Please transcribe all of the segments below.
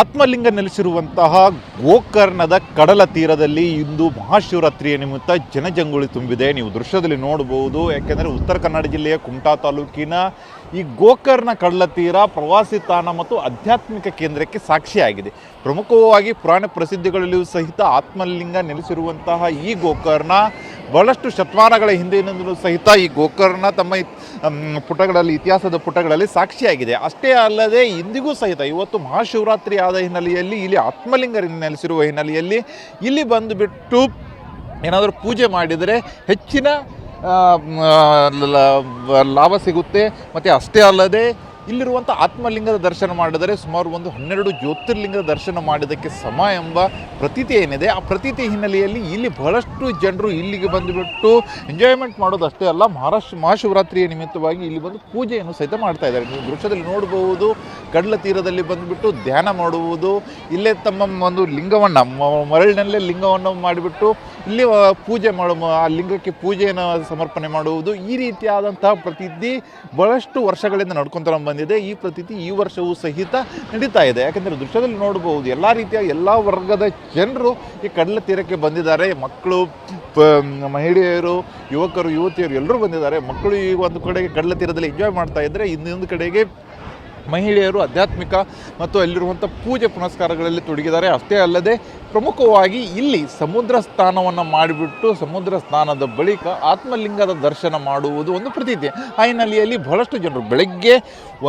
ಆತ್ಮಲಿಂಗ ನೆಲೆಸಿರುವಂತಹ ಗೋಕರ್ಣದ ಕಡಲ ತೀರದಲ್ಲಿ ಇಂದು ಮಹಾಶಿವರಾತ್ರಿಯ ನಿಮಿತ್ತ ಜನಜಂಗುಳಿ ತುಂಬಿದೆ. ನೀವು ದೃಶ್ಯದಲ್ಲಿ ನೋಡಬಹುದು. ಯಾಕೆಂದರೆ ಉತ್ತರ ಕನ್ನಡ ಜಿಲ್ಲೆಯ ಕುಮಟಾ ತಾಲೂಕಿನ ಈ ಗೋಕರ್ಣ ಕಡಲ ತೀರ ಪ್ರವಾಸಿ ತಾಣ ಮತ್ತು ಆಧ್ಯಾತ್ಮಿಕ ಕೇಂದ್ರಕ್ಕೆ ಸಾಕ್ಷಿಯಾಗಿದೆ. ಪ್ರಮುಖವಾಗಿ ಪುರಾಣ ಪ್ರಸಿದ್ಧಿಗಳಲ್ಲಿಯೂ ಸಹಿತ ಆತ್ಮಲಿಂಗ ನೆಲೆಸಿರುವಂತಹ ಈ ಗೋಕರ್ಣ ಬಹಳಷ್ಟು ಶತಮಾನಗಳ ಹಿಂದಿನಿಂದಲೂ ಸಹಿತ ಈ ಗೋಕರ್ಣ ತಮ್ಮ ಪುಟಗಳಲ್ಲಿ, ಇತಿಹಾಸದ ಪುಟಗಳಲ್ಲಿ ಸಾಕ್ಷಿಯಾಗಿದೆ. ಅಷ್ಟೇ ಅಲ್ಲದೆ ಇಂದಿಗೂ ಸಹಿತ ಇವತ್ತು ಮಹಾಶಿವರಾತ್ರಿ ಆದ ಹಿನ್ನೆಲೆಯಲ್ಲಿ, ಇಲ್ಲಿ ಆತ್ಮಲಿಂಗ ನೆಲೆಸಿರುವ ಹಿನ್ನೆಲೆಯಲ್ಲಿ ಇಲ್ಲಿ ಬಂದುಬಿಟ್ಟು ಏನಾದರೂ ಪೂಜೆ ಮಾಡಿದರೆ ಹೆಚ್ಚಿನ ಲಾಭ ಸಿಗುತ್ತೆ. ಮತ್ತು ಅಷ್ಟೇ ಅಲ್ಲದೆ ಇಲ್ಲಿರುವಂಥ ಆತ್ಮಲಿಂಗದ ದರ್ಶನ ಮಾಡಿದರೆ ಸುಮಾರು ಒಂದು ಹನ್ನೆರಡು ಜ್ಯೋತಿರ್ಲಿಂಗದ ದರ್ಶನ ಮಾಡಿದ್ದಕ್ಕೆ ಸಮ ಎಂಬ ಪ್ರತೀತಿ ಏನಿದೆ, ಆ ಪ್ರತೀತಿ ಹಿನ್ನೆಲೆಯಲ್ಲಿ ಇಲ್ಲಿ ಬಹಳಷ್ಟು ಜನರು ಇಲ್ಲಿಗೆ ಬಂದುಬಿಟ್ಟು ಎಂಜಾಯ್ಮೆಂಟ್ ಮಾಡೋದು ಅಷ್ಟೇ ಅಲ್ಲ ಮಹಾರಾಷ್ಟ್ರ ಮಹಾಶಿವರಾತ್ರಿಯ ನಿಮಿತ್ತವಾಗಿ ಇಲ್ಲಿ ಬಂದು ಪೂಜೆಯನ್ನು ಸಹಿತ ಮಾಡ್ತಾ ಇದ್ದಾರೆ. ನೀವು ದೃಶ್ಯದಲ್ಲಿ ನೋಡಬಹುದು, ಕಡಲ ತೀರದಲ್ಲಿ ಬಂದುಬಿಟ್ಟು ಧ್ಯಾನ ಮಾಡುವುದು, ಇಲ್ಲೇ ತಮ್ಮ ಒಂದು ಲಿಂಗವನ್ನು ಮರಳಿನಲ್ಲೇ ಲಿಂಗವನ್ನು ಮಾಡಿಬಿಟ್ಟು ಇಲ್ಲಿ ಪೂಜೆ ಮಾಡು, ಆ, ಲಿಂಗಕ್ಕೆ ಪೂಜೆಯನ್ನು ಸಮರ್ಪಣೆ ಮಾಡುವುದು ಈ ರೀತಿಯಾದಂತಹ ಪ್ರತೀತಿ ಬಹಳಷ್ಟು ವರ್ಷಗಳಿಂದ ನಡ್ಕೊಂತ ಬಂದಿದೆ. ಈ ಪ್ರತೀತಿ ಈ ವರ್ಷವೂ ಸಹಿತ ನಡೀತಾ ಇದೆ. ಯಾಕಂದರೆ ದೃಶ್ಯದಲ್ಲಿ ನೋಡಬಹುದು ಎಲ್ಲ ರೀತಿಯ ಎಲ್ಲ ವರ್ಗದ ಜನರು ಈ ಕಡಲ ತೀರಕ್ಕೆ ಬಂದಿದ್ದಾರೆ. ಮಕ್ಕಳು ಮಹಿಳೆಯರು, ಯುವಕರು, ಯುವತಿಯರು ಎಲ್ಲರೂ ಬಂದಿದ್ದಾರೆ. ಮಕ್ಕಳು ಈ ಒಂದು ಕಡೆಗೆ ಕಡಲ ತೀರದಲ್ಲಿ ಎಂಜಾಯ್ ಮಾಡ್ತಾ ಇದ್ದರೆ ಇನ್ನೊಂದು ಕಡೆಗೆ ಮಹಿಳೆಯರು ಆಧ್ಯಾತ್ಮಿಕ ಮತ್ತು ಅಲ್ಲಿರುವಂಥ ಪೂಜೆ ಪುನಸ್ಕಾರಗಳಲ್ಲಿ ತೊಡಗಿದ್ದಾರೆ. ಅಷ್ಟೇ ಅಲ್ಲದೆ ಪ್ರಮುಖವಾಗಿ ಇಲ್ಲಿ ಸಮುದ್ರ ಸ್ನಾನವನ್ನು ಮಾಡಿಬಿಟ್ಟು ಸಮುದ್ರ ಸ್ನಾನದ ಬಳಿಕ ಆತ್ಮಲಿಂಗದ ದರ್ಶನ ಮಾಡುವುದು ಒಂದು ಪ್ರತೀತಿ ಆ ಹಿನ್ನೆಲೆಯಲ್ಲಿ ಬಹಳಷ್ಟು ಜನರು ಬೆಳಗ್ಗೆ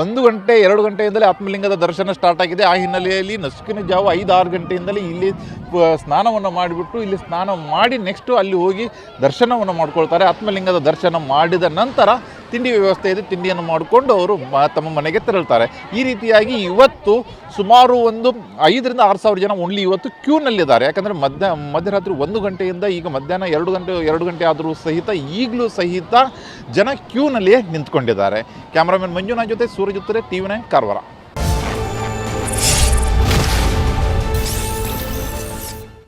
ಒಂದು ಗಂಟೆ, ಎರಡು ಗಂಟೆಯಿಂದಲೇ ಆತ್ಮಲಿಂಗದ ದರ್ಶನ ಸ್ಟಾರ್ಟ್ ಆಗಿದೆ. ಆ ಹಿನ್ನೆಲೆಯಲ್ಲಿ ನಸುಕಿನ ಜಾವ ಐದು ಆರು ಗಂಟೆಯಿಂದಲೇ ಇಲ್ಲಿ ಸ್ನಾನವನ್ನು ಮಾಡಿಬಿಟ್ಟು ಇಲ್ಲಿ ಸ್ನಾನ ಮಾಡಿ ನೆಕ್ಸ್ಟು ಅಲ್ಲಿ ಹೋಗಿ ದರ್ಶನವನ್ನು ಮಾಡ್ಕೊಳ್ತಾರೆ. ಆತ್ಮಲಿಂಗದ ದರ್ಶನ ಮಾಡಿದ ನಂತರ ತಿಂಡಿ ವ್ಯವಸ್ಥೆ ಇದೆ, ತಿಂಡಿಯನ್ನು ಮಾಡಿಕೊಂಡು ಅವರು ತಮ್ಮ ಮನೆಗೆ ತೆರಳ್ತಾರೆ. ಈ ರೀತಿಯಾಗಿ ಇವತ್ತು ಸುಮಾರು ಒಂದು ಐದರಿಂದ ಆರು ಸಾವಿರ ಜನ ಓನ್ಲಿ ಇವತ್ತು ಕ್ಯೂನಲ್ಲಿದ್ದಾರೆ ಯಾಕಂದರೆ ಮಧ್ಯ, ಮಧ್ಯರಾತ್ರಿ ಒಂದು ಗಂಟೆಯಿಂದ ಈಗ ಮಧ್ಯಾಹ್ನ ಎರಡು ಗಂಟೆ ಎರಡು ಗಂಟೆ ಆದರೂ ಸಹಿತ, ಈಗಲೂ ಸಹಿತ ಜನ ಕ್ಯೂನಲ್ಲಿಯೇ ನಿಂತ್ಕೊಂಡಿದ್ದಾರೆ. ಕ್ಯಾಮ್ರಾಮನ್ ಮಂಜುನಾಥ್ ಜೊತೆ Suraj Uttare, T V nine, Karwar.